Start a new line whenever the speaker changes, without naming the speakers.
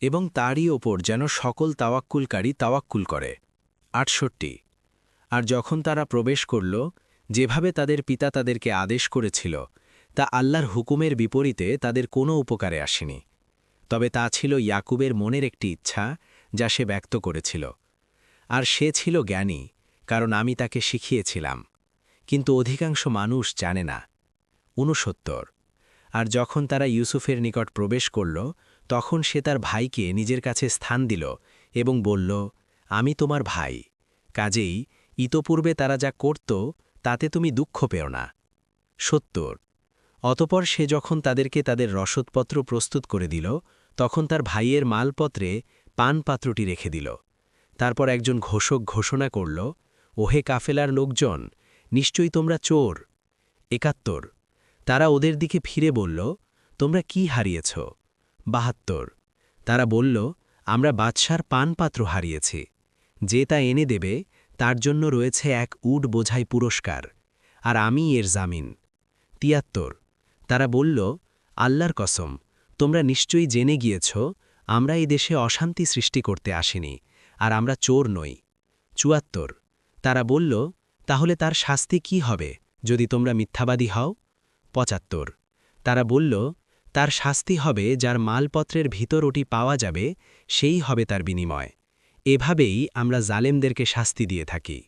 এবং তারই ওপর যেন সকল তাওয়াক্কুলকারী তাওয়াক্কুল করে। আটষট্টি। আর যখন তারা প্রবেশ করল, যেভাবে তাদের পিতা তাদেরকে আদেশ করেছিল, তা আল্লাহর হুকুমের বিপরীতে তাদের কোনো উপকারে আসেনি। তবে তা ছিল ইয়াকুবের মনের একটি ইচ্ছা, যা সে ব্যক্ত করেছিল। আর সে ছিল জ্ঞানী, কারণ আমি তাকে শিখিয়েছিলাম। কিন্তু অধিকাংশ মানুষ জানে না। ঊনসত্তর। আর যখন তারা ইউসুফের নিকট প্রবেশ করল, তখন সে তার ভাইকে নিজের কাছে স্থান দিল এবং বলল, আমি তোমার ভাই। কাজেই ইতপূর্বে তারা যা করত, তাতে তুমি দুঃখ পেও না। সত্তর। অতপর সে যখন তাদেরকে তাদের রসদপত্র প্রস্তুত করে দিল, তখন তার ভাইয়ের মালপত্রে পানপাত্রটি রেখে দিল। তারপর একজন ঘোষক ঘোষণা করল, ওহে কাফেলার লোকজন, নিশ্চয়ই তোমরা চোর। একাত্তর। তারা ওদের দিকে ফিরে বলল, তোমরা কি হারিয়েছ? বাহাত্তর। তারা বলল, আমরা বাদশার পানপাত্র হারিয়েছি। যে তা এনে দেবে, তার জন্য রয়েছে এক উড বোঝাই পুরস্কার, আর আমি এর জামিন। তিয়াত্তর। তারা বলল, আল্লাহর কসম, তোমরা নিশ্চয়ই জেনে গিয়েছ, আমরা এই দেশে অশান্তি সৃষ্টি করতে আসিনি, আর আমরা চোর নই। চুয়াত্তর। তারা বলল, তাহলে তার শাস্তি কি হবে, যদি তোমরা মিথ্যাবাদী হও? পঁচাত্তর। তারা বলল, তার শাস্তি হবে যার মালপত্রের ভিতর ওটি পাওয়া যাবে, সেই হবে তার বিনিময়। এভাবেই আমরা জালেমদেরকে শাস্তি দিয়ে থাকি।